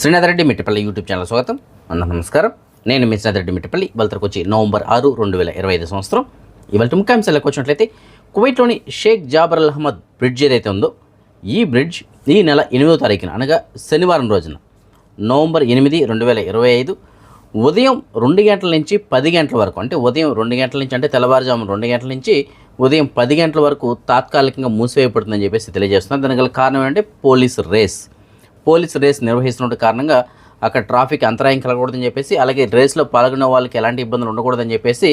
Srinath Reddy Mittapalli YouTube channel స్వాగతం. అన్న నమస్కారం. నేను మీ శ్రీనాథ్ రెడ్డి మిట్టపల్లి ఇవాళకి వచ్చి నవంబర్ ఆరు రెండు వేల ఇరవై ఐదు సంవత్సరం. ఇవాళ ముఖ్యాంశాలకు వచ్చినట్లయితే కువైట్లోని Sheikh Jaber Al Ahmad bridge ఏదైతే ఉందో ఈ బ్రిడ్జ్ ఈ నెల ఎనిమిదో తారీఖున అనగా శనివారం రోజున నవంబర్ ఎనిమిది రెండు వేల ఇరవై ఐదు ఉదయం రెండు గంటల నుంచి పది గంటల వరకు అంటే ఉదయం రెండు గంటల నుంచి అంటే తెల్లవారుజామున రెండు గంటల నుంచి ఉదయం పది గంటల వరకు తాత్కాలికంగా మూసివేయబడుతుందని చెప్పేసి తెలియజేస్తున్నారు. దానికి గల కారణం ఏంటంటే పోలీస్ రేస్. పోలీస్ రేస్ నిర్వహిస్తున్న కారణంగా అక్కడ ట్రాఫిక్ అంతరాయం కలగకూడదని చెప్పేసి అలాగే రేస్లో పాల్గొన్న వాళ్ళకి ఎలాంటి ఇబ్బందులు ఉండకూడదని చెప్పేసి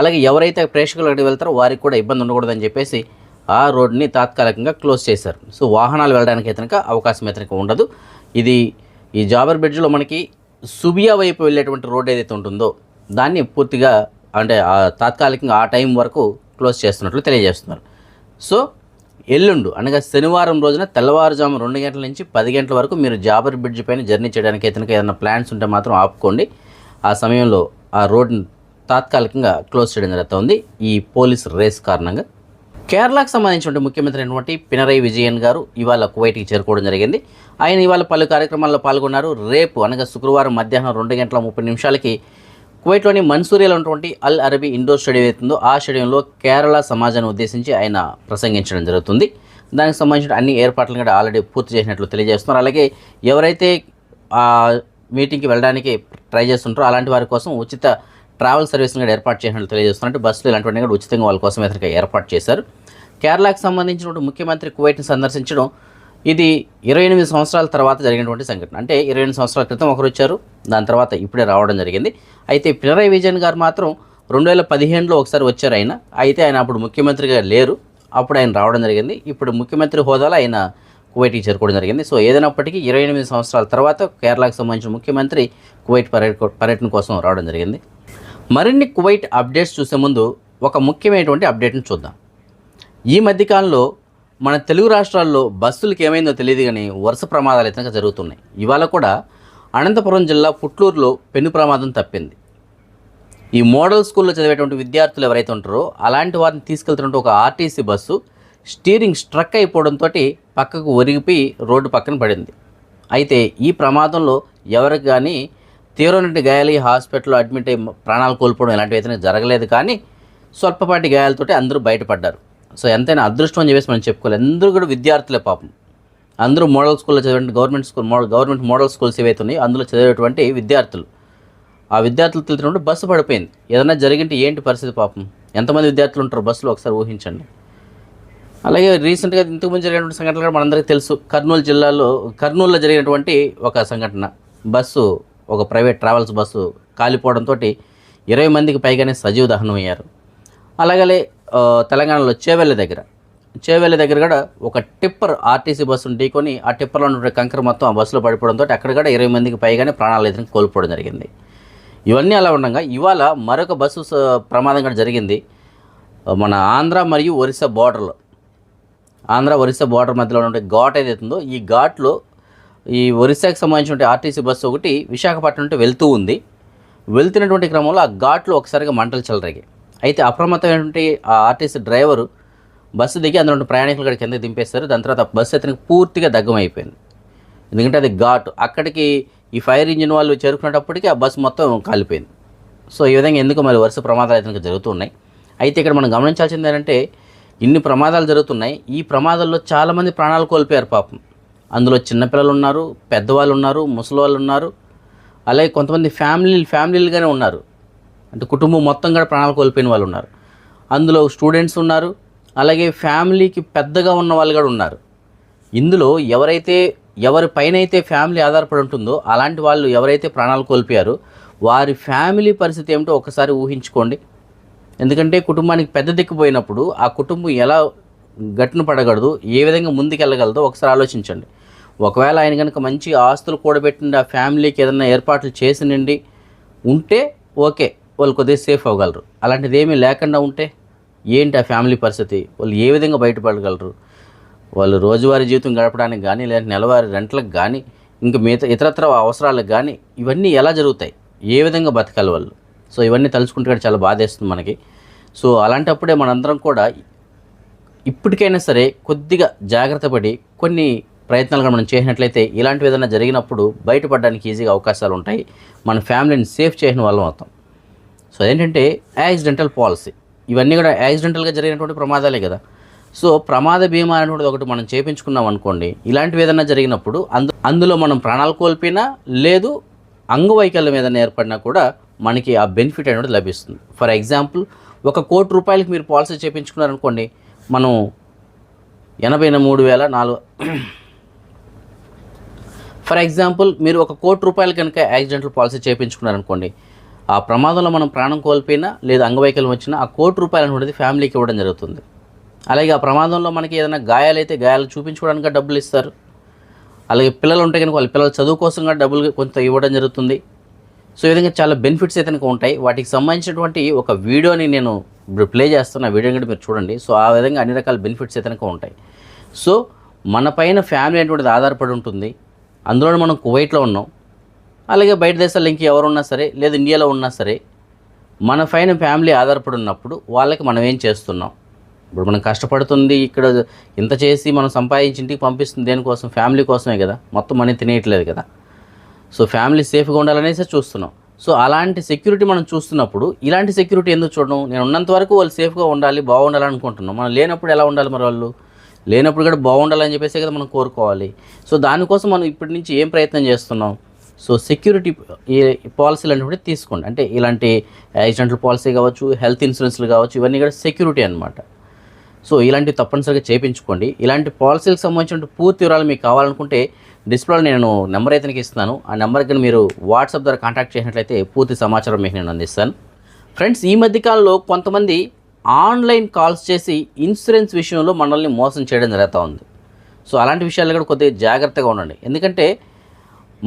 అలాగే ఎవరైతే ప్రేక్షకులు అక్కడికి వెళ్తారో వారికి కూడా ఇబ్బంది ఉండకూడదని చెప్పేసి ఆ రోడ్ని తాత్కాలికంగా క్లోజ్ చేశారు. సో వాహనాలు వెళ్ళడానికి అయితే అవకాశం అయితే ఉండదు. ఇది ఈ జాబర్ బ్రిడ్జ్లో మనకి సుబియా వైపు వెళ్ళేటువంటి రోడ్ ఏదైతే ఉంటుందో దాన్ని పూర్తిగా అంటే తాత్కాలికంగా ఆ టైం వరకు క్లోజ్ చేస్తున్నట్లు తెలియజేస్తున్నారు. సో ఎల్లుండు అనగా శనివారం రోజున తెల్లవారుజాము రెండు గంటల నుంచి పది గంటల వరకు మీరు జాబర్ బ్రిడ్జ్ పైన జర్నీ చేయడానికి అయితే ఏదైనా ప్లాన్స్ ఉంటే మాత్రం ఆపుకోండి. ఆ సమయంలో ఆ రోడ్ని తాత్కాలికంగా క్లోజ్ చేయడం జరుగుతుంది. ఈ పోలీస్ రేస్ కారణంగా. కేరళకు సంబంధించిన ముఖ్యమంత్రి అయినటువంటి పినరై విజయన్ గారు ఇవాళ కువైట్కి చేరుకోవడం జరిగింది. ఆయన ఇవాళ పలు కార్యక్రమాల్లో పాల్గొన్నారు. రేపు అనగా శుక్రవారం మధ్యాహ్నం రెండు గంటల ముప్పై నిమిషాలకి కువైట్లోని మన్సూరియాలో ఉన్నటువంటి అల్ అరబీ ఇండోర్ స్టేడియం ఏతుందో ఆ స్టేడియంలో కేరళ సమాజాన్ని ఉద్దేశించి ఆయన ప్రసంగించడం జరుగుతుంది. దానికి సంబంధించిన అన్ని ఏర్పాట్లను కూడా ఆల్రెడీ పూర్తి చేసినట్లు తెలియజేస్తున్నారు. అలాగే ఎవరైతే ఆ మీటింగ్కి వెళ్ళడానికి ట్రై చేస్తుంటారో అలాంటి వారి కోసం ఉచిత ట్రావెల్ సర్వీస్ని కూడా ఏర్పాటు చేసినట్లు తెలియజేస్తున్నారు బస్సులు ఇలాంటివన్నీ కూడా ఉచితంగా వాళ్ళ కోసం ఇతరుగా ఏర్పాటు చేశారు. కేరళకు సంబంధించిన ముఖ్యమంత్రి కువైట్ని సందర్శించడం ఇది ఇరవై ఎనిమిది సంవత్సరాల తర్వాత జరిగినటువంటి సంఘటన. అంటే ఇరవై ఎనిమిది సంవత్సరాల క్రితం ఒకరు వచ్చారు దాని తర్వాత ఇప్పుడే రావడం జరిగింది. అయితే పినరయ్ విజయన్ గారు మాత్రం రెండు వేల పదిహేనులో ఒకసారి వచ్చారు ఆయన. అయితే ఆయన అప్పుడు ముఖ్యమంత్రిగా లేరు అప్పుడు ఆయన రావడం జరిగింది. ఇప్పుడు ముఖ్యమంత్రి హోదాలో ఆయన కువైట్కి చేరుకోవడం జరిగింది. సో ఏదైనప్పటికీ ఇరవై ఎనిమిది సంవత్సరాల తర్వాత కేరళకు సంబంధించిన ముఖ్యమంత్రి కువైట్ పర్యట పర్యటన కోసం రావడం జరిగింది. మరిన్ని కువైట్ అప్డేట్స్ చూసే ముందు ఒక ముఖ్యమైనటువంటి అప్డేట్ని చూద్దాం. ఈ మధ్యకాలంలో మన తెలుగు రాష్ట్రాల్లో బస్సులకు ఏమైందో తెలియదు కానీ వరుస ప్రమాదాలు అయితే జరుగుతున్నాయి. ఇవాళ కూడా అనంతపురం జిల్లా పుట్లూరులో పెను ప్రమాదం తప్పింది. ఈ మోడల్ స్కూల్లో చదివేటువంటి విద్యార్థులు ఎవరైతే ఉంటారో అలాంటి వారిని తీసుకెళ్తున్నట్టు ఒక ఆర్టీసీ బస్సు స్టీరింగ్ స్ట్రక్ అయిపోవడంతో పక్కకు ఒరిగిపోయి రోడ్డు పక్కన పడింది. అయితే ఈ ప్రమాదంలో ఎవరికి కానీ తీవ్రమైన గాయాలు హాస్పిటల్లో అడ్మిట్ అయ్యి ప్రాణాలు కోల్పోవడం ఇలాంటివి అయితే జరగలేదు కానీ స్వల్పపాటి గాయాలతోటి అందరూ బయటపడ్డారు. సో ఎంతైనా అదృష్టం అని చెప్పేసి మనం చెప్పుకోవాలి. అందరూ కూడా విద్యార్థులే పాపం. అందరూ మోడల్ స్కూల్లో చదివే government school model government model schools ఏవైతే ఉన్నాయో అందులో చదివేటువంటి విద్యార్థులు. ఆ విద్యార్థులు తిరుగుతున్నప్పుడు బస్సు పడిపోయింది. ఏదైనా జరిగింటే ఏంటి పరిస్థితి పాపం? ఎంతమంది విద్యార్థులు ఉంటారు బస్సులో? ఒకసారి ఊహించండి. అలాగే రీసెంట్గా ఇంతకుముందు జరిగినటువంటి సంఘటనలు కూడా మనందరికీ తెలుసు. కర్నూలు జిల్లాలో కర్నూలులో జరిగినటువంటి ఒక సంఘటన. బస్సు ఒక ప్రైవేట్ ట్రావెల్స్ బస్సు కాలిపోవడంతో ఇరవై మందికి పైగానే సజీవ దహనం అయ్యారు. అలాగే తెలంగాణలో చేవెళ్ళ దగ్గర. చేవెళ్ళ దగ్గర కూడా ఒక టిప్పర్ ఆర్టీసీ బస్సును ఢీకొని ఆ టిప్పర్లో ఉన్న కంకర మొత్తం ఆ బస్సులో పడిపోవడంతో అక్కడ కూడా ఇరవై మందికి పైగానే ప్రాణాలు ఎదురు కోల్పోవడం జరిగింది. ఇవన్నీ అలా ఉండగా ఇవాళ మరొక బస్సు స- ప్రమాదం కూడా జరిగింది. మన ఆంధ్ర మరియు ఒరిస్సా బార్డర్లో. ఆంధ్ర ఒరిస్సా బార్డర్ మధ్యలో ఉండే ఘాట్ ఏదైతే ఉందో ఈ ఘాట్లో ఈ ఒరిస్సాకి సంబంధించిన ఆర్టీసీ బస్సు ఒకటి విశాఖపట్నం నుండి వెళ్తూ ఉంది. వెళ్తున్నటువంటి క్రమంలో ఆ ఘాట్లో ఒకసారిగా మంటలు చెలరగాయి. అయితే అప్రమత్తమైనటువంటి ఆ ఆర్టీసీ డ్రైవరు బస్సు దిగి అందులో ప్రయాణికులు ఇక్కడ కిందకి దింపేస్తారు. దాని తర్వాత బస్సు అతనికి పూర్తిగా దగ్గం అయిపోయింది ఎందుకంటే అది ఘాట్. అక్కడికి ఈ ఫైర్ ఇంజిన్ వాళ్ళు చేరుకునేటప్పటికీ ఆ బస్సు మొత్తం కాలిపోయింది. సో ఈ విధంగా ఎందుకు మరి వరుస ప్రమాదాలు అయితే జరుగుతున్నాయి? అయితే ఇక్కడ మనం గమనించాల్సింది ఏంటంటే ఇన్ని ప్రమాదాలు జరుగుతున్నాయి. ఈ ప్రమాదాల్లో చాలామంది ప్రాణాలు కోల్పోయారు పాపం. అందులో చిన్నపిల్లలు ఉన్నారు పెద్దవాళ్ళు ఉన్నారు ముసలి వాళ్ళు ఉన్నారు. అలాగే కొంతమంది ఫ్యామిలీలు ఫ్యామిలీలుగానే ఉన్నారు. అంటే కుటుంబం మొత్తం కూడా ప్రాణాలు కోల్పోయిన వాళ్ళు ఉన్నారు. అందులో స్టూడెంట్స్ ఉన్నారు. అలాగే ఫ్యామిలీకి పెద్దగా ఉన్న వాళ్ళు కూడా ఉన్నారు. ఇందులో ఎవరైతే ఎవరి పైన అయితే ఫ్యామిలీ ఆధారపడి ఉంటుందో అలాంటి వాళ్ళు ఎవరైతే ప్రాణాలు కోల్పోయారో వారి ఫ్యామిలీ పరిస్థితి ఏమిటో ఒకసారి ఊహించుకోండి. ఎందుకంటే కుటుంబానికి పెద్ద దిక్కుపోయినప్పుడు ఆ కుటుంబం ఎలా గట్టున పడగలదు ఏ విధంగా ముందుకెళ్ళగలదో ఒకసారి ఆలోచించండి. ఒకవేళ ఆయన కనుక మంచి ఆస్తులు కూడబెట్టిండి ఆ ఫ్యామిలీకి ఏదైనా ఏర్పాట్లు చేసినండి ఉంటే ఓకే. వాళ్ళు కొద్దిగా సేఫ్ అవ్వగలరు. అలాంటిది ఏమీ లేకుండా ఉంటే ఏంటి ఆ ఫ్యామిలీ పరిస్థితి? వాళ్ళు ఏ విధంగా బయటపడగలరు? వాళ్ళు రోజువారీ జీవితం గడపడానికి కానీ లేదంటే నెలవారీ రెంట్లకు కానీ ఇంకా మిగతా ఇతరత్ర అవసరాలకు కానీ ఇవన్నీ ఎలా జరుగుతాయి? ఏ విధంగా బతకాలి వాళ్ళు? సో ఇవన్నీ తలుచుకుంటే కూడా చాలా బాధేస్తుంది మనకి. సో అలాంటప్పుడే మనందరం కూడా ఇప్పటికైనా సరే కొద్దిగా జాగ్రత్త పడి కొన్ని ప్రయత్నాలు కూడా మనం చేసినట్లయితే ఇలాంటివి ఏదైనా జరిగినప్పుడు బయటపడడానికి ఈజీగా అవకాశాలు ఉంటాయి. మన ఫ్యామిలీని సేఫ్ చేసిన వాళ్ళం అవుతాం. సో అదేంటంటే యాక్సిడెంటల్ పాలసీ. ఇవన్నీ కూడా యాక్సిడెంటల్గా జరిగినటువంటి ప్రమాదాలే కదా. సో ప్రమాద బీమా అనేటువంటిది ఒకటి మనం చేపించుకున్నాం అనుకోండి ఇలాంటివి ఏదైనా జరిగినప్పుడు అందు అందులో మనం ప్రాణాలు కోల్పోయినా లేదు అంగవైకల్యం ఏదైనా ఏర్పడినా కూడా మనకి ఆ బెనిఫిట్ అనేది లభిస్తుంది. ఫర్ ఎగ్జాంపుల్ ఒక కోటి రూపాయలకి మీరు పాలసీ చేయించుకున్నారనుకోండి మనం ఎనభై మూడు వేల నాలుగు ఫర్ ఎగ్జాంపుల్ మీరు ఒక కోటి రూపాయలు కనుక యాక్సిడెంటల్ పాలసీ చేయించుకున్నారనుకోండి ఆ ప్రమాదంలో మనం ప్రాణం కోల్పోయినా లేదా అంగవైకల్యం వచ్చినా ఆ కోటి రూపాయలు అనేది ఫ్యామిలీకి ఇవ్వడం జరుగుతుంది. అలాగే ఆ ప్రమాదంలో మనకి ఏదైనా గాయాలైతే గాయాలు చూపించుకోవడానికి డబ్బులు ఇస్తారు. అలాగే పిల్లలు ఉంటే కనుక వాళ్ళ పిల్లల చదువు కోసం కూడా డబ్బులు కొంత ఇవ్వడం జరుగుతుంది. సో ఈ విధంగా చాలా బెనిఫిట్స్ అయితే కనుక ఉంటాయి. వాటికి సంబంధించినటువంటి ఒక వీడియోని నేను ఇప్పుడు ప్లే చేస్తున్న వీడియో కూడా మీరు చూడండి. సో ఆ విధంగా అన్ని రకాల బెనిఫిట్స్ అయితే కనుక ఉంటాయి. సో మన పైన ఫ్యామిలీ అనేటువంటిది ఆధారపడి ఉంటుంది. అందులో మనం కువైట్లో ఉన్నాం. అలాగే బయట దేశాల్లో ఇంక ఎవరున్నా సరే లేదా ఇండియాలో ఉన్నా సరే మన పైన ఫ్యామిలీ ఆధారపడి ఉన్నప్పుడు వాళ్ళకి మనం ఏం చేస్తున్నాం? ఇప్పుడు మనం కష్టపడుతుంది ఇక్కడ ఇంత చేసి మనం సంపాదించి ఇంటికి పంపిస్తుంది దేనికోసం? ఫ్యామిలీ కోసమే కదా. మొత్తం మనీ తినేయట్లేదు కదా. సో ఫ్యామిలీ సేఫ్గా ఉండాలనేసి చూస్తున్నాం. సో అలాంటి సెక్యూరిటీ మనం చూస్తున్నప్పుడు ఇలాంటి సెక్యూరిటీ ఎందుకు చూడడం? నేను ఉన్నంత వరకు వాళ్ళు సేఫ్గా ఉండాలి బాగుండాలి అనుకుంటున్నాం. మనం లేనప్పుడు ఎలా ఉండాలి మరి వాళ్ళు? లేనప్పుడు కూడా బాగుండాలని చెప్పేసి కదా మనం కోరుకోవాలి. సో దానికోసం మనం ఇప్పటి నుంచి ఏం ప్రయత్నం చేస్తున్నాం? సో సెక్యూరిటీ ఈ పాలసీలు అనేవి తీసుకోండి. అంటే ఇలాంటి యాక్సిడెంటల్ పాలసీ కావచ్చు హెల్త్ ఇన్సూరెన్స్లు కావచ్చు ఇవన్నీ కూడా సెక్యూరిటీ అనమాట సో ఇలాంటివి తప్పనిసరిగా చేయించుకోండి ఇలాంటి పాలసీలకు సంబంధించిన పూర్తి వివరాలు మీకు కావాలనుకుంటే డిస్ప్లేలో నేను నెంబర్ అయితే ఇస్తున్నాను. ఆ నెంబర్కి మీరు వాట్సాప్ ద్వారా కాంటాక్ట్ చేసినట్లయితే పూర్తి సమాచారం మీకు నేను అందిస్తాను. ఫ్రెండ్స్ ఈ మధ్యకాలంలో కొంతమంది ఆన్లైన్ కాల్స్ చేసి ఇన్సూరెన్స్ విషయంలో మనల్ని మోసం చేయడం జరుగుతూ ఉంది. సో అలాంటి విషయాలు కూడా కొద్దిగా జాగ్రత్తగా ఉండండి. ఎందుకంటే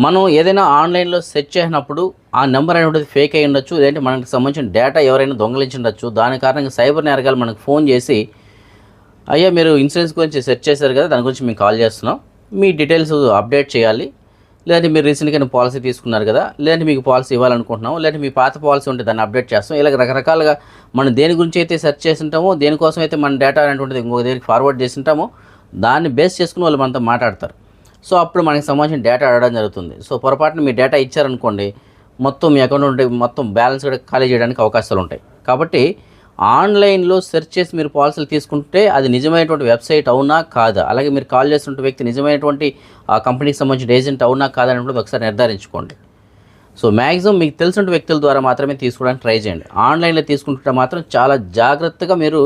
మనం ఏదైనా ఆన్లైన్లో సెర్చ్ చేసినప్పుడు ఆ నెంబర్ అనేటువంటిది ఫేక్ అయి ఉండొచ్చు లేదంటే మనకు సంబంధించిన డేటా ఎవరైనా దొంగలించి ఉండొచ్చు. దాని కారణంగా సైబర్ నేరగాలు మనకు ఫోన్ చేసి అయ్యా మీరు ఇన్సూరెన్స్ గురించి సెర్చ్ చేశారు కదా దాని గురించి మేము కాల్ చేస్తున్నాం. మీ డీటెయిల్స్ అప్డేట్ చేయాలి. లేదంటే మీరు రీసెంట్గా పాలసీ తీసుకున్నారు కదా లేదంటే మీకు పాలసీ ఇవ్వాలనుకుంటున్నాం లేదంటే మీ పాత పాలసీ ఉంటే దాన్ని అప్డేట్ చేస్తాం. ఇలా రకరకాలుగా మనం దేని గురించి అయితే సెర్చ్ చేసి ఉంటామో దేనికోసం అయితే మన డేటా అనేటువంటిది ఇంకొక దేనికి ఫార్వర్డ్ చేసి ఉంటామో దాన్ని బేస్ చేసుకుని వాళ్ళు మనతో మాట్లాడతారు. సో అప్పుడు మనకి సంబంధించిన డేటా అడగడం జరుగుతుంది. సో పొరపాటున మీ డేటా ఇచ్చారనుకోండి మొత్తం మీ అకౌంట్ నుండి మొత్తం బ్యాలెన్స్ కూడా ఖాళీ చేయడానికి అవకాశాలు ఉంటాయి. కాబట్టి ఆన్లైన్లో సెర్చ్ చేసి మీరు పాలసీలు తీసుకుంటే అది నిజమైనటువంటి వెబ్సైట్ అవునా కాదా? అలాగే మీరు కాల్ చేస్తున్న వ్యక్తి నిజమైనటువంటి ఆ కంపెనీకి సంబంధించిన ఏజెంట్ అవునా కాదా అనేటువంటి ఒకసారి నిర్ధారించుకోండి. సో మ్యాక్సిమం మీకు తెలిసిన వ్యక్తుల ద్వారా మాత్రమే తీసుకోవడానికి ట్రై చేయండి. ఆన్లైన్లో తీసుకుంటే మాత్రం చాలా జాగ్రత్తగా మీరు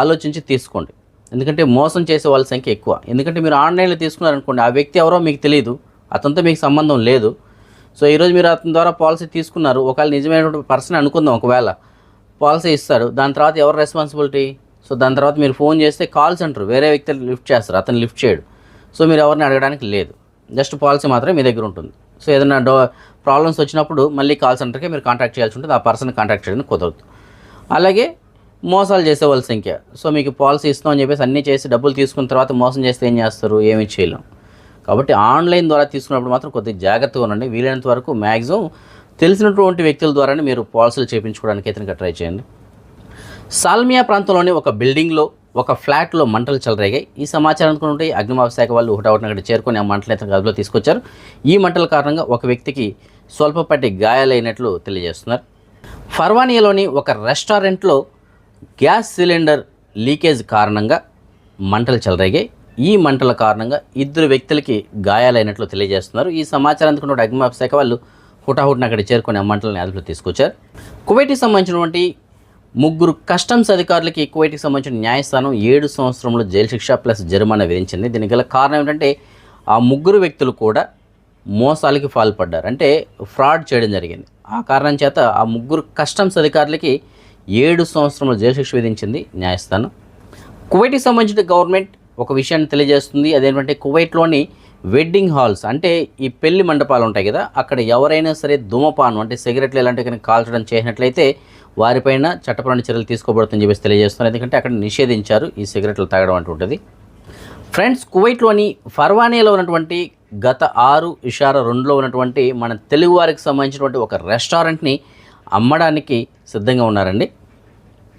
ఆలోచించి తీసుకోండి. ఎందుకంటే మోసం చేసే వాళ్ళ సంఖ్య ఎక్కువ. ఎందుకంటే మీరు ఆన్లైన్లో తీసుకున్నారనుకోండి ఆ వ్యక్తి ఎవరో మీకు తెలియదు అతనితో మీకు సంబంధం లేదు. సో ఈరోజు మీరు అతని ద్వారా పాలసీ తీసుకున్నారు ఒకవేళ నిజమైనటువంటి పర్సన్ అనుకుందాం ఒకవేళ పాలసీ ఇస్తారు దాని తర్వాత ఎవరు రెస్పాన్సిబిలిటీ సో దాని తర్వాత మీరు ఫోన్ చేస్తే కాల్ సెంటర్ వేరే వ్యక్తులు లిఫ్ట్ చేస్తారు అతను లిఫ్ట్ చేయడు. సో మీరు ఎవరిని అడగడానికి లేదు జస్ట్ పాలసీ మాత్రమే మీ దగ్గర ఉంటుంది. సో ఏదైనా డో ప్రాబ్లమ్స్ వచ్చినప్పుడు మళ్ళీ కాల్ సెంటర్కి మీరు కాంటాక్ట్ చేయాల్సి ఉంటుంది ఆ పర్సన్ కాంటాక్ట్ చేయడానికి కుదరదు. అలాగే మోసాలు చేసే వాళ్ళ సంఖ్య. సో మీకు పాలసీ ఇస్తాం అని చెప్పేసి అన్నీ చేసి డబ్బులు తీసుకున్న తర్వాత మోసం చేస్తే ఏం చేస్తారు? ఏమీ చేయలేం. కాబట్టి ఆన్లైన్ ద్వారా తీసుకున్నప్పుడు మాత్రం కొద్దిగా జాగ్రత్తగా ఉండండి. వీలైనంత వరకు మ్యాక్సిమం తెలిసినటువంటి వ్యక్తుల ద్వారానే మీరు పాలసీలు చేయించుకోవడానికి అయితే ట్రై చేయండి. సాల్మియా ప్రాంతంలోని ఒక బిల్డింగ్లో ఒక ఫ్లాట్లో మంటలు చెలరేగాయి. ఈ సమాచారం అనుకుంటే అగ్నిమాపక శాఖ వాళ్ళు హుటాహుటిన అక్కడ చేరుకొని ఆ మంటలు అయితే గదిలో తీసుకొచ్చారు. ఈ మంటల కారణంగా ఒక వ్యక్తికి స్వల్పపాటి గాయాలైనట్లు తెలియజేస్తున్నారు. ఫర్వానియాలోని ఒక రెస్టారెంట్లో గ్యాస్ సిలిండర్ లీకేజ్ కారణంగా మంటలు చెలరేగాయి. ఈ మంటల కారణంగా ఇద్దరు వ్యక్తులకి గాయాలైనట్లు తెలియజేస్తున్నారు. ఈ సమాచారం అందుకున్న అగ్నిమాపక శాఖ వాళ్ళు హుటాహుటిన అక్కడ చేరుకుని ఆ మంటలను అదుపులో తీసుకొచ్చారు. కువైట్కి సంబంధించినటువంటి ముగ్గురు కస్టమ్స్ అధికారులకి కువైట్కి సంబంధించిన న్యాయస్థానం ఏడు సంవత్సరంలో జైలు శిక్ష ప్లస్ జరిమానా విధించింది. దీనికి గల కారణం ఏంటంటే ఆ ముగ్గురు వ్యక్తులు కూడా మోసాలకి పాల్పడ్డారు. అంటే ఫ్రాడ్ చేయడం జరిగింది. ఆ కారణం చేత ఆ ముగ్గురు కస్టమ్స్ అధికారులకి ఏడు సంవత్సరంలో జైలు శిక్ష విధించింది న్యాయస్థానం. కువైట్కి సంబంధించిన గవర్నమెంట్ ఒక విషయాన్ని తెలియజేస్తుంది. అదేంటంటే కువైట్లోని వెడ్డింగ్ హాల్స్ అంటే ఈ పెళ్ళి మండపాలు ఉంటాయి కదా అక్కడ ఎవరైనా సరే ధూమపానం అంటే సిగరెట్లు ఇలాంటివి కాల్చడం చేసినట్లయితే వారిపైన చట్టపరమైన చర్యలు తీసుకోబడుతుందని చెప్పేసి తెలియజేస్తున్నారు. ఎందుకంటే అక్కడ నిషేధించారు ఈ సిగరెట్లు తాగడం అంటూ ఉంటుంది ఫ్రెండ్స్ కువైట్లోని ఫర్వానేలో ఉన్నటువంటి గత ఆరు ఇషారా రెండులో ఉన్నటువంటి మన తెలుగు వారికి సంబంధించినటువంటి ఒక రెస్టారెంట్ని అమ్మడానికి సిద్ధంగా ఉన్నారండి.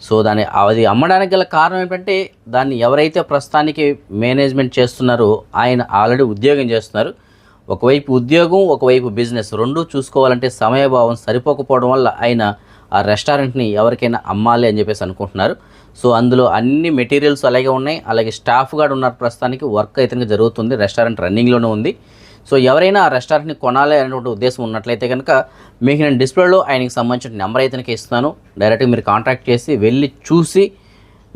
సో దాన్ని అది అమ్మడానికి గల కారణం ఏంటంటే దాన్ని ఎవరైతే ప్రస్తుతానికి మేనేజ్మెంట్ చేస్తున్నారో ఆయన ఆల్రెడీ ఉద్యోగం చేస్తున్నారు. ఒకవైపు ఉద్యోగం ఒకవైపు బిజినెస్ రెండూ చూసుకోవాలంటే సమయభావం సరిపోకపోవడం వల్ల ఆయన ఆ రెస్టారెంట్ని ఎవరికైనా అమ్మాలి అని చెప్పేసి అనుకుంటున్నారు. సో అందులో అన్ని మెటీరియల్స్ అలాగే ఉన్నాయి. అలాగే స్టాఫ్ కూడా ఉన్నారు ప్రస్తుతానికి. వర్క్ అయితే జరుగుతుంది. రెస్టారెంట్ రన్నింగ్లోనే ఉంది. సో ఎవరైనా ఆ రెస్టారెంట్ని కొనాలి అనేటువంటి ఉద్దేశం ఉన్నట్లయితే కనుక మీకు నేను డిస్ప్లేలో ఆయనకి సంబంధించిన నెంబర్ అయితే నాకు ఇస్తాను డైరెక్ట్గా మీరు కాంటాక్ట్ చేసి వెళ్ళి చూసి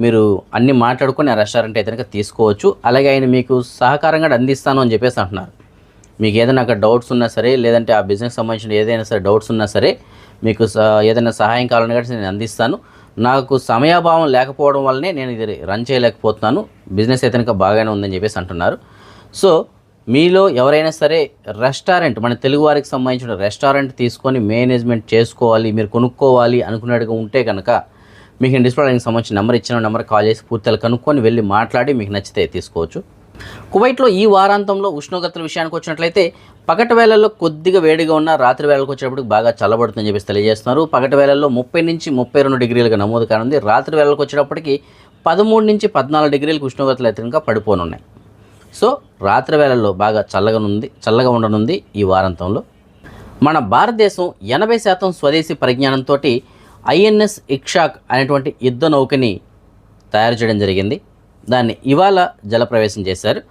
మీరు అన్ని మాట్లాడుకొని ఆ రెస్టారెంట్ అయితే కనుక తీసుకోవచ్చు. అలాగే ఆయన మీకు సహకారంగా అందిస్తాను అని చెప్పేసి అంటున్నారు. మీకు ఏదైనా అక్కడ డౌట్స్ ఉన్నా సరే లేదంటే ఆ బిజినెస్ సంబంధించిన ఏదైనా సరే డౌట్స్ ఉన్నా సరే మీకు ఏదైనా సహాయం కావాలని కాబట్టి నేను అందిస్తాను. నాకు సమయాభావం లేకపోవడం వల్లనే నేను ఇది రన్ చేయలేకపోతున్నాను. బిజినెస్ అయితే కనుక బాగానే ఉందని చెప్పేసి అంటున్నారు. సో మీలో ఎవరైనా సరే రెస్టారెంట్ మన తెలుగు వారికి సంబంధించిన రెస్టారెంట్ తీసుకొని మేనేజ్మెంట్ చేసుకోవాలి మీరు కొనుక్కోవాలి అనుకున్నట్టుగా ఉంటే కనుక మీకు నేను డిస్ప్లేకి సంబంధించిన నెంబర్ ఇచ్చిన నెంబర్ కాల్ చేసి పూర్తిగా కనుక్కొని వెళ్ళి మాట్లాడి మీకు నచ్చితే తీసుకోవచ్చు. కువైట్లో ఈ వారాంతంలో ఉష్ణోగ్రతల విషయానికి వచ్చినట్లయితే పగటి వేళల్లో కొద్దిగా వేడిగా ఉన్న రాత్రి వేళలకు వచ్చేటప్పుడు బాగా చల్లబడుతుందని చెప్పేసి తెలియజేస్తున్నారు. పగటి వేళల్లో ముప్పై నుంచి ముప్పై రెండు డిగ్రీలుగా నమోదు కానుంది. రాత్రి వేళలకు వచ్చేటప్పటికి పదమూడు నుంచి పద్నాలుగు డిగ్రీలకు ఉష్ణోగ్రతలు అయితే పడిపోనున్నాయి. సో రాత్రి వేళల్లో బాగా చల్లగనుంది చల్లగా ఉండనుంది ఈ వారాంతంలో. మన భారతదేశం ఎనభై శాతం స్వదేశీ పరిజ్ఞానంతో ఐఎన్ఎస్ ఇక్షాక్ అనేటువంటి యుద్ధ నౌకని తయారు చేయడం జరిగింది. దాన్ని ఇవాళ జలప్రవేశం చేశారు.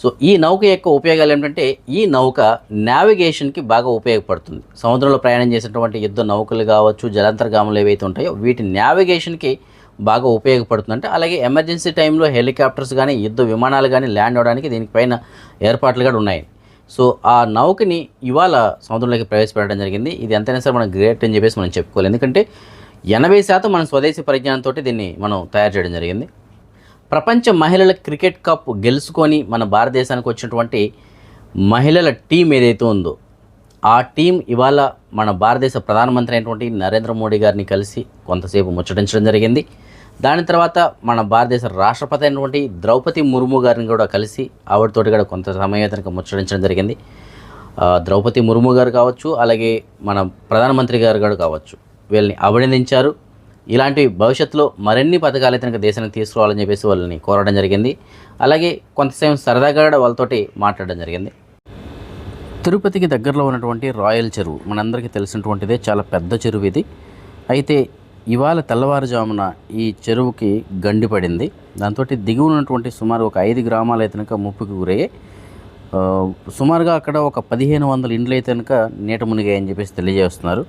సో ఈ నౌక యొక్క ఉపయోగాలు ఏంటంటే ఈ నౌక నావిగేషన్కి బాగా ఉపయోగపడుతుంది. సముద్రంలో ప్రయాణం చేసినటువంటి యుద్ధ నౌకలు కావచ్చు జలాంతర్గాములు ఏవైతే ఉంటాయో వీటి నావిగేషన్కి బాగా ఉపయోగపడుతుందంటే అలాగే ఎమర్జెన్సీ టైంలో హెలికాప్టర్స్ కానీ యుద్ధ విమానాలు కానీ ల్యాండ్ అవ్వడానికి దీనిపైన ఏర్పాట్లు కూడా ఉన్నాయి. సో ఆ నౌకని ఇవాళ సముద్రంలోకి ప్రవేశపెట్టడం జరిగింది. ఇది ఎంతైనా సరే మనం గ్రేట్ అని చెప్పేసి మనం చెప్పుకోవాలి. ఎందుకంటే ఎనభై శాతం మన స్వదేశీ పరిజ్ఞానంతో దీన్ని మనం తయారు చేయడం జరిగింది. ప్రపంచ మహిళల క్రికెట్ కప్ గెలుచుకొని మన భారతదేశానికి వచ్చినటువంటి మహిళల టీం ఏదైతే ఉందో ఆ టీం ఇవాళ మన భారతదేశ ప్రధానమంత్రి అయినటువంటి నరేంద్ర మోడీ గారిని కలిసి కొంతసేపు ముచ్చటించడం జరిగింది. దాని తర్వాత మన భారతదేశ రాష్ట్రపతి అయినటువంటి ద్రౌపది ముర్ము గారిని కూడా కలిసి ఆవిడతోటి కూడా కొంత సమయం ముచ్చటించడం జరిగింది. ద్రౌపది ముర్ము గారు కావచ్చు అలాగే మన ప్రధానమంత్రి గారు కూడా కావచ్చు. వీళ్ళని అభినందించారు. ఇలాంటి భవిష్యత్తులో మరిన్ని పథకాలు అయితే దేశానికి తీసుకురావాలని చెప్పేసి వాళ్ళని కోరడం జరిగింది. అలాగే కొంతసేపు సరదాగా కూడా వాళ్ళతోటి మాట్లాడడం జరిగింది. తిరుపతికి దగ్గరలో ఉన్నటువంటి రాయల్ చెరువు మనందరికీ తెలిసినటువంటిదే చాలా పెద్ద చెరువు ఇది. అయితే ఇవాళ తెల్లవారుజామున ఈ చెరువుకి గండి పడింది. దాంతో దిగువ ఉన్నటువంటి సుమారు ఒక ఐదు గ్రామాలు అయితే కనుక ముప్పుకి గురయ్యాయి. సుమారుగా అక్కడ ఒక పదిహేను వందల ఇండ్లు అయితే కనుక నీట మునిగాయని చెప్పేసి తెలియజేస్తున్నారు.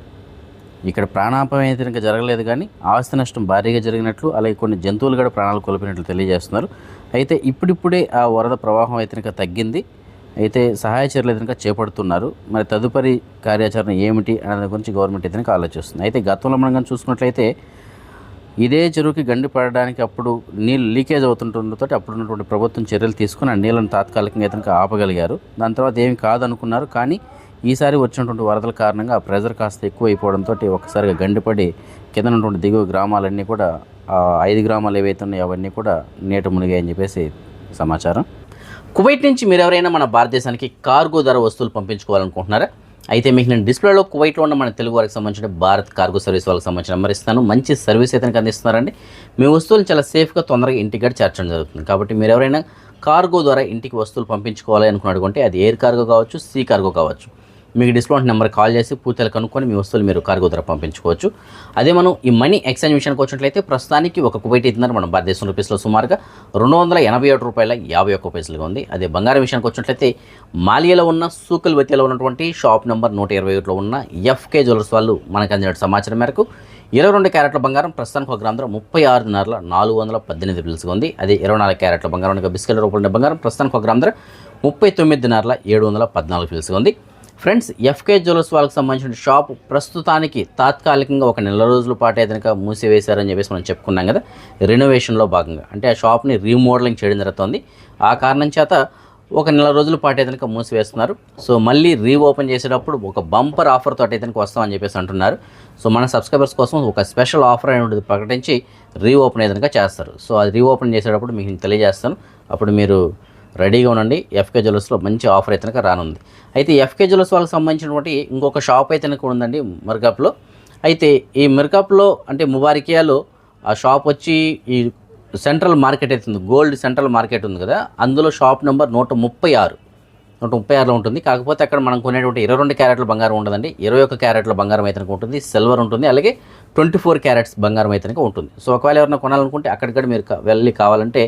ఇక్కడ ప్రాణాపాయం అయితే కనుక జరగలేదు కానీ ఆస్తి నష్టం భారీగా జరిగినట్లు అలాగే కొన్ని జంతువులు కూడా ప్రాణాలు కోల్పోయినట్లు తెలియజేస్తున్నారు. అయితే ఇప్పుడిప్పుడే ఆ వరద ప్రవాహం అయితే కనుక తగ్గింది. అయితే సహాయ చర్యలు అయితే కనుక చేపడుతున్నారు. మరి తదుపరి కార్యాచరణ ఏమిటి అనే గురించి గవర్నమెంట్ అయితే ఆలోచిస్తుంది. అయితే గతంలో మనం కానీ చూసుకున్నట్లయితే ఇదే చెరువుకి గండి పడడానికి అప్పుడు నీళ్ళు లీకేజ్ అవుతుండటంతో అప్పుడు ఉన్నటువంటి ప్రభుత్వం చర్యలు తీసుకుని ఆ నీళ్ళను తాత్కాలికంగా ఇతనికి ఆపగలిగారు. దాని తర్వాత ఏమి కాదనుకున్నారు. కానీ ఈసారి వచ్చినటువంటి వరదల కారణంగా ఆ ప్రెజర్ కాస్త ఎక్కువ అయిపోవడంతో ఒక్కసారిగా గండిపడి కింద ఉన్నటువంటి దిగువ గ్రామాలన్నీ కూడా ఐదు గ్రామాలు ఏవైతే ఉన్నాయో అవన్నీ కూడా నీట మునిగాయని చెప్పేసి సమాచారం. కువైట్ నుంచి మీరు ఎవరైనా మన భారతదేశానికి కార్గో ధర వస్తువులు పంపించుకోవాలనుకుంటున్నారా? అయితే మీకు నేను డిస్ప్లేలో కువైట్లో ఉన్న మన తెలుగు వారికి సంబంధించిన భారత్ కార్గో సర్వీస్ వాళ్ళకి సంబంధించిన నెంబర్ ఇస్తాను. మంచి సర్వీస్ అయితే అందిస్తున్నారండి. మీ వస్తువులు చాలా సేఫ్గా తొందరగా ఇంటికి చేర్చడం జరుగుతుంది. కాబట్టి మీరు ఎవరైనా కార్గో ద్వారా ఇంటికి వస్తువులు పంపించుకోవాలి అనుకున్నట్టుకుంటే అది ఎయిర్ కార్గో కావచ్చు సీ కార్గో కావచ్చు. మీకు డిస్కౌంట్ నెంబర్ కాల్ చేసి పూర్తిగా కనుక్కొని మీ వస్తువులు మీరు కార్గో ధర పంపించుకోవచ్చు. అదే మనం ఈ మనీ ఎక్స్చేంజ్ విషయానికి వచ్చినట్లయితే ప్రస్తుతానికి ఒక కువైట్ ఇద్దరు మన భారతదేశం రూపీస్లో సుమారుగా రెండు వందల ఎనభై ఏడు రూపాయల యాభై ఒక్క పైసలుగా ఉంది. అదే బంగారం విషయానికి వచ్చినట్లయితే మాలియాలో ఉన్న సూకల్ వ్యతిలో ఉన్నటువంటి షాప్ నెంబర్ నూట ఇరవై ఒకటిలో ఉన్న ఎఫ్కే జ్యువెలర్స్ వాళ్ళు మనకు అందిన సమాచారం మేరకు ఇరవై రెండు క్యారెట్ల బంగారం ప్రస్తుతానికి ఒక గ్రామ ధర ముప్పై ఆరున్నర నాలుగు వందల పద్దెనిమిది పిల్స్గా ఉంది. అదే ఇరవై నాలుగు క్యారెట్ల బంగారం బిస్కెట్ రూపంలో బంగారం ప్రస్తుతానికి ఒక గ్రామ ధర ముప్పై తొమ్మిదిన్నర ఏడు వందల పద్నాలుగు పిలుసుగా ఉంది. ఫ్రెండ్స్ ఎఫ్కే జ్యువెలర్స్ వాళ్ళకి సంబంధించిన షాప్ ప్రస్తుతానికి తాత్కాలికంగా ఒక నెల రోజుల పాటు ఏదైనా మూసివేశారని చెప్పేసి మనం చెప్పుకున్నాం కదా. రెనోవేషన్లో భాగంగా. అంటే ఆ షాప్ని రీమోడలింగ్ చేయడం జరుగుతుంది. ఆ కారణం చేత ఒక నెల రోజుల పాటు ఏదైనా మూసివేస్తున్నారు. సో మళ్ళీ రీఓపెన్ చేసేటప్పుడు ఒక బంపర్ ఆఫర్ తోటి ఏదైనా వస్తామని చెప్పేసి అంటున్నారు. సో మన సబ్స్క్రైబర్స్ కోసం ఒక స్పెషల్ ఆఫర్ అనేది ప్రకటించి రీఓపెన్ ఏదైనా చేస్తారు. సో అది రీఓపెన్ చేసేటప్పుడు మీకు తెలియజేస్తాను. అప్పుడు మీరు రెడీగా ఉండండి. ఎఫ్కే జ్యువెలర్స్లో మంచి ఆఫర్ అయితే రానుంది. అయితే ఎఫ్కే జ్యువెలర్స్ వాళ్ళకి సంబంధించినటువంటి ఇంకొక షాప్ అయితే ఉందండి మిరకాప్లో అయితే ఈ మిర్కాప్లో అంటే ముబారికియాలో ఆ షాప్ వచ్చి ఈ సెంట్రల్ మార్కెట్ అవుతుంది గోల్డ్ సెంట్రల్ మార్కెట్ ఉంది కదా. అందులో షాప్ నెంబర్ నూట ముప్పై ఆరు. నూట ముప్పై ఆరులో ఉంటుంది. కాకపోతే అక్కడ మనం కొనేటువంటి ఇరవై రెండు క్యారెట్ల బంగారం ఉండదండి. ఇరవై ఒక్క క్యారెట్ల బంగారం అయితే ఉంటుంది. సిల్వర్ ఉంటుంది. అలాగే ట్వంటీ ఫోర్ క్యారెట్స్ బంగారం అయితే ఉంటుంది. సో ఒకవేళ ఎవరైనా కొనాలనుకుంటే అక్కడిక్కడ మీరు వెళ్ళి కావాలంటే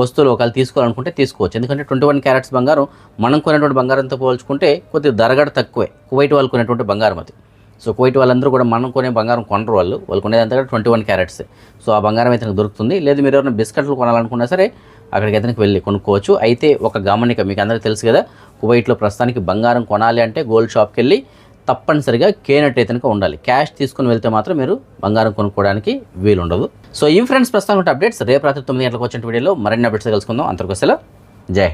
వస్తువులు ఒకవేళ తీసుకోవాలనుకుంటే తీసుకోవచ్చు. ఎందుకంటే ట్వంటీ వన్ క్యారెట్స్ బంగారం మనం కొనేటువంటి బంగారంతో పోల్చుకుంటే కొద్దిగా ధరగడ తక్కువే. కువైట్ వాళ్ళు కొనేటువంటి బంగారం అది. సో కువైట్ వాళ్ళందరూ కూడా మనం కొనే బంగారం కొనరు వాళ్ళు. వాళ్ళు కొనేదంతా ట్వంటీ వన్ క్యారెట్స్. సో ఆ బంగారం అయితే దొరుకుతుంది. లేదు మీరు ఎవరైనా బిస్కెట్లు కొనాలనుకున్నా సరే అక్కడికి అతనికి వెళ్ళి కొనుక్కోవచ్చు. అయితే ఒక గమనిక మీకు అందరికీ తెలుసు కదా కువైట్లో ప్రస్తుతానికి బంగారం కొనాలి అంటే గోల్డ్ షాప్కి వెళ్ళి తప్పనిసరిగా కేనట్ అయితే కనుక ఉండాలి. క్యాష్ తీసుకుని వెళ్తే మాత్రం మీరు బంగారం కొనుక్కోవడానికి వీలుండదు. సో ఈ ఫ్రెండ్స్ ప్రస్తుతం అప్డేట్స్ రేపు రాత్రి తొమ్మిది గంటలకు వచ్చిన వీడియోలో మరిన్ని అప్డేట్స్ కలుసుకుందాం అంతవరకు జై